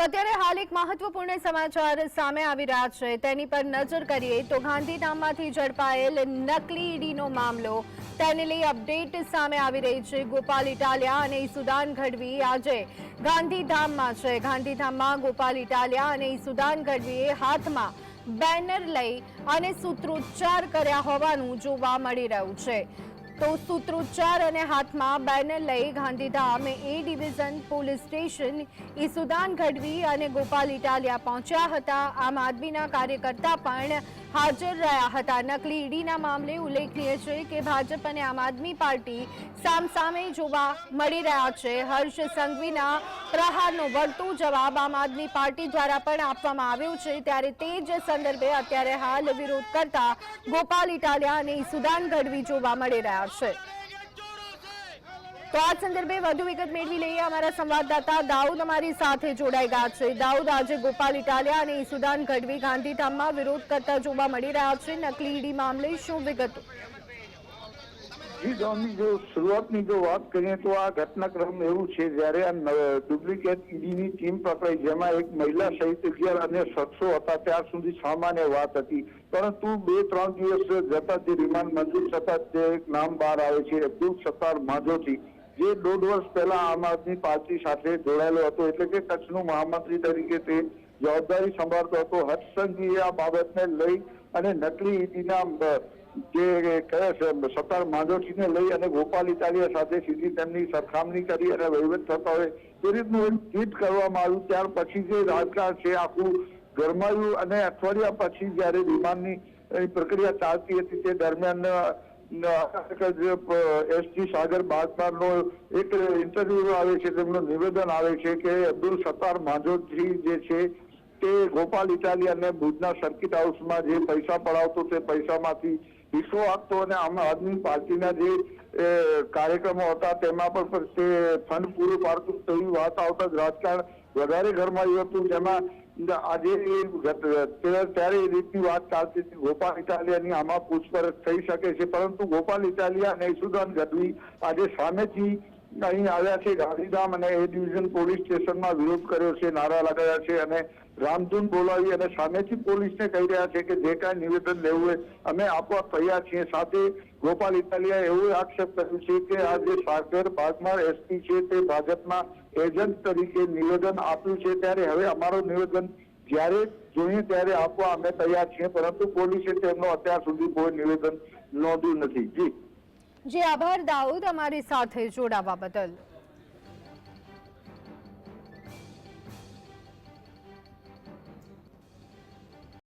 તો અત્યારે હાલ એક મહત્વપૂર્ણ સમાચાર સામે આવી રહ્યા છે. તેની પર નજર કરીએ તો ગાંધીધામમાંથી ઝડપાયેલ નકલી ઈડીનો મામલો. તેને લઈ અપડેટ સામે આવી રહી છે ગોપાલ ઇટાલિયા અને ઈસુદાન ગઢવી. આજે ગાંધીધામમાં છે. ગાંધીધામમાં ગોપાલ ઇટાલિયા અને ઈસુદાન ગઢવીએ હાથમાં બેનર લઈ અને સૂત્રોચ્ચાર કર્યા હોવાનું જોવા મળી રહ્યું છે. તો સૂત્રોચ્ચાર અને હાથમાં બેનર લઈ Gandhidham A division police station Isudan Gadhvi અને ગોપાલ ઇટાલિયા પહોંચ્યા હતા. આમ આદમીના કાર્યકર્તા પણ હાજર રહ્યા હતા. નકલી ઈડીના મામલે ઉલ્લેખનીય છે કે ભાજપ અને આમ આદમી પાર્ટી સામસામે જોવા મળી રહ્યા છે. હર્ષ સંઘવીના પ્રહારનો વળતો જવાબ આમ આદમી પાર્ટી દ્વારા પણ આપવામાં આવ્યો છે. ત્યારે તે જ સંદર્ભે અત્યારે હાલ વિરોધ કરતા ગોપાલ ઇટાલિયા અને સુદાન ગઢવી જોવા મળી રહ્યા છે. તો આ સંદર્ભે વધુ વિગત મેળવી લઈએ. અમારા સંવાદદાતા દાઉદ અમારી સાથે જોડાઈ ગયા છે. દાઉદ, આજે ગોપાલ ઇટાલિયા અને ઈસુદાન ગઢવી ગાંધીધામમાં વિરોધ કરતા જોવા મળી રહ્યા છે. નકલી ઈડી મામલે શું વિગતો? જી શરૂઆતની જો વાત કરીએ તો આ ઘટનાક્રમ એવું છે, જ્યારે આ ડુપ્લિકેટ ઈડીની ટીમ પકડાઈ, જેમાં એક મહિલા સહિત અગિયાર અન્ય શખ્સો હતા. ત્યાર સુધી સામાન્ય વાત હતી. પરંતુ બે, ત્રણ દિવસ જતા જે રિમાન્ડ મંજૂર થતા તે નામ બહાર આવે છે, અબ્દુલ સત્તાર માધોથી જે દોઢ વર્ષ પહેલા આમ આદમી પાર્ટી સાથે જોડાયેલો હતો, એટલે કે કચ્છનું મહામંત્રી તરીકે તે જવાબદારી સંભાળતો હતો હર્ષ આ બાબતને લઈ અને નકલી ઈડીના જે કહે છે સત્તાર માંડોઠીને લઈ અને ગોપાલ ઇટાલિયા સાથે સીધી તેમની સરખામણી કરી અને વહીવટ થતા હોય તે રીતનું એક ટ્વીટ કરવામાં આવ્યું. ત્યાર પછી જે રાજકારણ છે, આખું ગરમાયું અને અઠવાડિયા પછી જ્યારે વિમાનની પ્રક્રિયા ચાલતી હતી તે દરમિયાન અ, એસજી સાગર બાગમારનો એક ઇન્ટરવ્યુ આવે છે તેમનું નિવેદન આવે છે કે અબ્દુલ સત્તાર માંજોજી જે છે તે ગોપાલ ઇટાલિયાને ભુજના સર્કિટ હાઉસમાં જે પૈસા પડાવતો તે પૈસામાંથી હિસ્સો આપતો અને આમ આદમી પાર્ટીના જે કાર્યક્રમો હતા તેમાં પણ તે ફંડ પૂરું પાડતું તેવી વાત આવતા જ રાજકારણ વધારે ગરમાયું હતું. જેમાં આજે ત્યારે એ રીતની વાત ચાલતી હતી, ગોપાલ ઇટાલિયાની આમાં પૂછપરછ થઈ શકે છે, પરંતુ ગોપાલ ઇટાલિયા અને ઈસુદાન ગઢવી આજે સામેથી અહીં આવ્યા છે. ગાંધીધામ અને એ ડિવિઝન પોલીસ સ્ટેશનમાં વિરોધ કર્યો છે, નારા લગાવ્યા છે અને રામધૂન બોલાવી અને સામેથી પોલીસને કહી રહ્યા છે કે જે કાંઈ નિવેદન લેવું હોય અમે આપવા તૈયાર છીએ. સાથે ગોપાલ ઇટાલિયા એવું આક્ષેપ કર્યું છે કે આ જે સાગર ભાગમાં એસપી છે તે ભાજપના એજન્ટ તરીકે નિવેદન આપ્યું છે. ત્યારે હવે અમારું નિવેદન જ્યારે જોઈએ ત્યારે આપવા અમે તૈયાર છીએ. પરંતુ પોલીસે તેમનો અત્યાર સુધી કોઈ નિવેદન નોંધ્યું નથી. જી. જે આભાર દાઉદ અમારી સાથે જોડાવા બદલ.